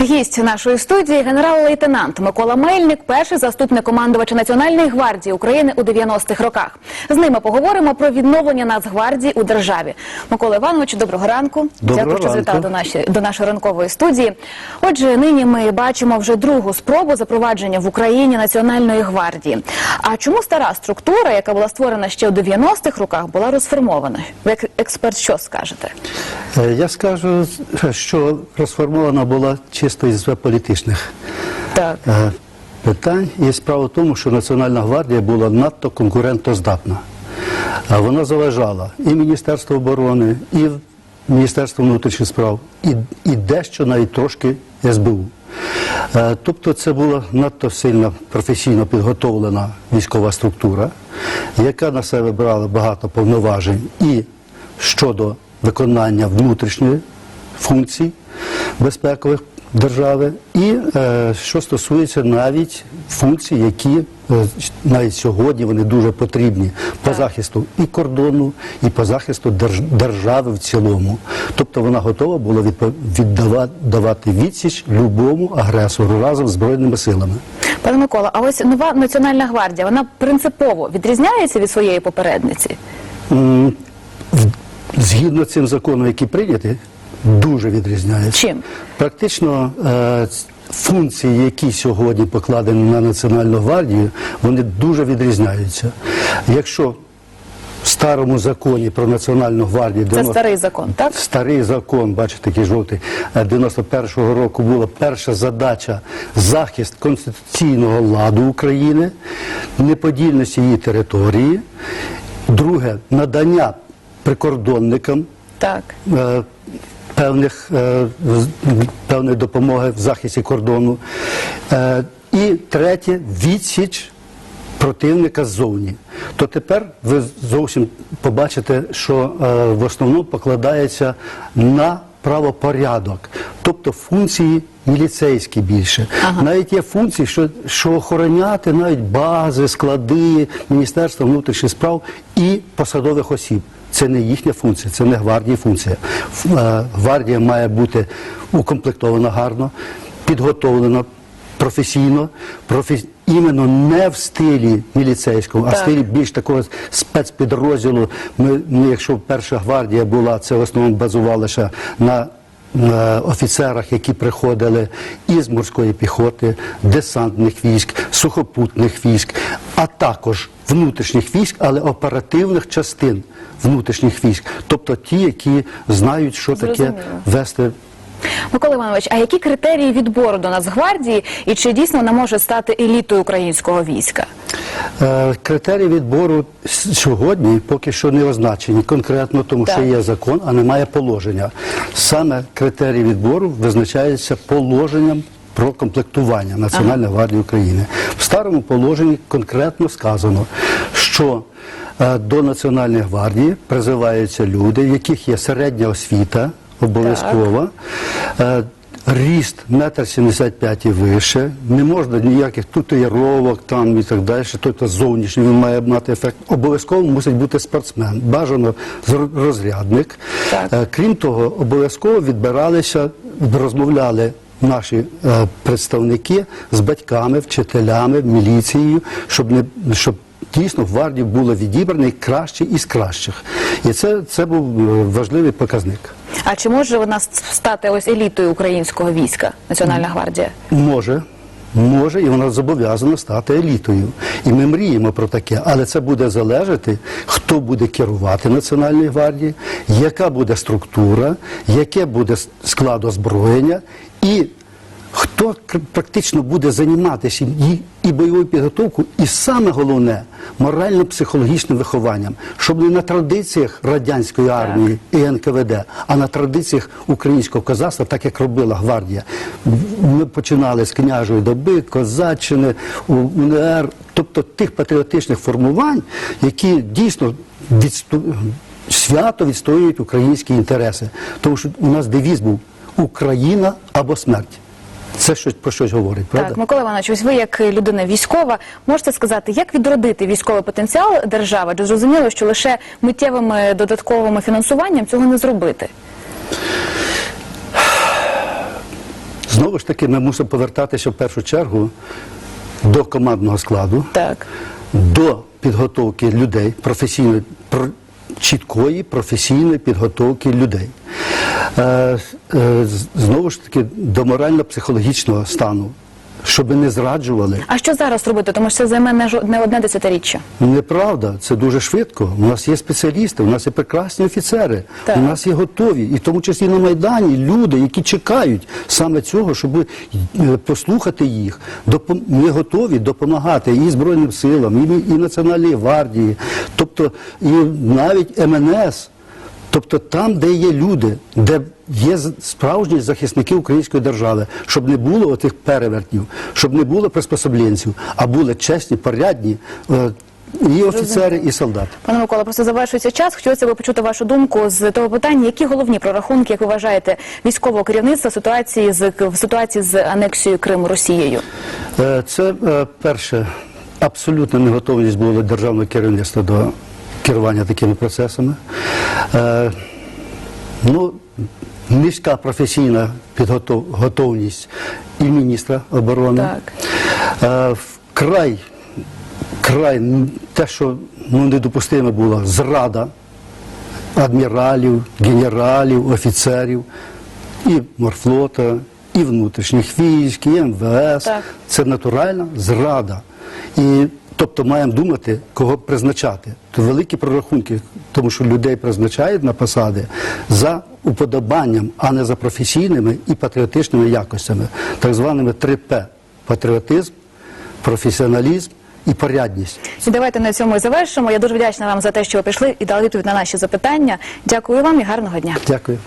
Гість нашої студії генерал-лейтенант Микола Мельник, перший заступник командувача Національної гвардії України у 90-х роках. З ними поговоримо про відновлення Нацгвардії у державі. Микола Іванович, доброго ранку. Доброго Дякую, що ранку. до нашої до нашої ранкової студії. Отже, нині ми бачимо вже другу спробу запровадження в Україні Національної гвардії. А чому стара структура, яка була створена ще у 90-х роках, була розформована? Ви як експерт що скажете? Е, Я скажу, що розформована була чисто із політичних Так. е, питань. І справа в тому, що Національна гвардія була надто конкурентоздатна. Вона заважала і Міністерство оборони, і Міністерство внутрішніх справ, і, і дещо навіть трошки СБУ. Е, Тобто це була надто сильно професійно підготовлена військова структура, яка на себе брала багато повноважень і щодо виконання внутрішньої функцій безпекових держави, і е, що стосується навіть функцій, які е, навіть сьогодні вони дуже потрібні по захисту і кордону, і по захисту держ- держави в цілому. Тобто вона готова була відпо- віддава- давати відсіч любому агресору разом з збройними силами. Пане Микола, а ось нова Національна гвардія, вона принципово відрізняється від своєї попередниці? Згідно цим законом, який прийнятий, дуже відрізняється. Чим? Практично е, функції, які сьогодні покладені на Національну гвардію, вони дуже відрізняються. Якщо в старому законі про Національну гвардію Це 90 старий закон, так? Старий закон, бачите, такий жовтий, е, 91-го року була перша задача захист конституційного ладу України, неподільності її території. Друге надання прикордонникам Так. е, певних, е, певної допомоги в захисті кордону. Е, І третє відсіч противника ззовні. То тепер ви зовсім побачите, що е, в основному покладається на правопорядок, тобто функції міліцейські більше. Навіть є функції, що, що охороняти навіть бази, склади Міністерства внутрішніх справ і посадових осіб. Це не їхня функція, це не гвардії функція. Е, Гвардія має бути укомплектована гарно, підготовлена професійно, іменно не в стилі міліцейському, а в стилі більш такого спецпідрозділу. Ми, ми, якщо перша гвардія була, це в основному базувалося на офіцерах, які приходили із морської піхоти, десантних військ, сухопутних військ, а також внутрішніх військ, але оперативних частин внутрішніх військ, тобто ті, які знають, що таке вести. Микола Іванович, а які критерії відбору до Нацгвардії і чи дійсно вона може стати елітою українського війська? Е, Критерії відбору сьогодні поки що не означені конкретно, тому що є закон, а немає положення. Саме критерії відбору визначаються положенням про комплектування Національної гвардії України. В старому положенні конкретно сказано, що е, до Національної гвардії призиваються люди, в яких є середня освіта обов'язкова. Ріст метр сімдесят п'ять і вище, не можна ніяких татуїровок там і так далі, тобто зовнішній він має мати ефект. Обов'язково мусить бути спортсмен, бажано розрядник. Так. Е, Крім того, обов'язково відбиралися, розмовляли наші е, представники з батьками, вчителями, міліцією, щоб не щоб дійсно в гвардії було відібраний кращий із кращих. І це, це був е, важливий показник. А чи може вона стати ось елітою українського війська, Національна гвардія? Може. Може, і вона зобов'язана стати елітою. І ми мріємо про таке, але це буде залежати, хто буде керувати Національною гвардією, яка буде структура, яке буде склад озброєння і хто практично буде займатися і, і бойовою підготовкою, і саме головне морально-психологічним вихованням, щоб не на традиціях радянської армії і НКВД, а на традиціях українського козацтва, так як робила гвардія. Ми починали з княжої доби, козаччини, УНР, тобто тих патріотичних формувань, які дійсно відсту... свято відстоюють українські інтереси. Тому що у нас девіз був Україна або смерть. Це щось про щось говорить, правда? Так, Микола Іванович, ось ви як людина військова, можете сказати, як відродити військовий потенціал держави? Адже зрозуміло, що лише миттєвими додатковими фінансуванням цього не зробити. Знову ж таки, ми мусимо повертатися в першу чергу до командного складу, Так. до підготовки людей, професійної, про, чіткої професійної підготовки людей. Е, е, знову ж таки, до морально-психологічного стану, щоб не зраджували. А що зараз робити? Тому що це займе не жо- не одне десятиріччя. Неправда, це дуже швидко. У нас є спеціалісти, у нас є прекрасні офіцери, Так. у нас є готові, і в тому числі на Майдані люди, які чекають саме цього, щоб е, послухати їх. Допом- Ми готові допомагати і Збройним силам, і, і Національній гвардії, тобто і навіть МНС. Тобто там, де є люди, де є справжні захисники української держави, щоб не було отих перевертнів, щоб не було приспособленців, а були чесні, порядні е, і офіцери, і солдати. Пане Микола, просто завершується час. Хотілося б почути вашу думку з того питання, які головні прорахунки, як ви вважаєте, військового керівництва ситуації з в ситуації з анексією Криму Росією? Е, Це е, перше, абсолютна неготовність була державного керівництва до керування такими процесами. Е, Ну, низька професійна підготов- готовність і міністра оборони. Так. Е, Вкрай, край, те, що ну, недопустиме було, зрада адміралів, генералів, офіцерів і морфлота, і внутрішніх військ, і МВС. Так. Це натуральна зрада. І тобто маємо думати, кого призначати. То великі прорахунки, тому що людей призначають на посади за уподобанням, а не за професійними і патріотичними якостями, так званими 3П патріотизм, професіоналізм і порядність. І давайте на цьому і завершимо. Я дуже вдячна вам за те, що ви прийшли і дали відповідь на наші запитання. Дякую вам і гарного дня. Дякую.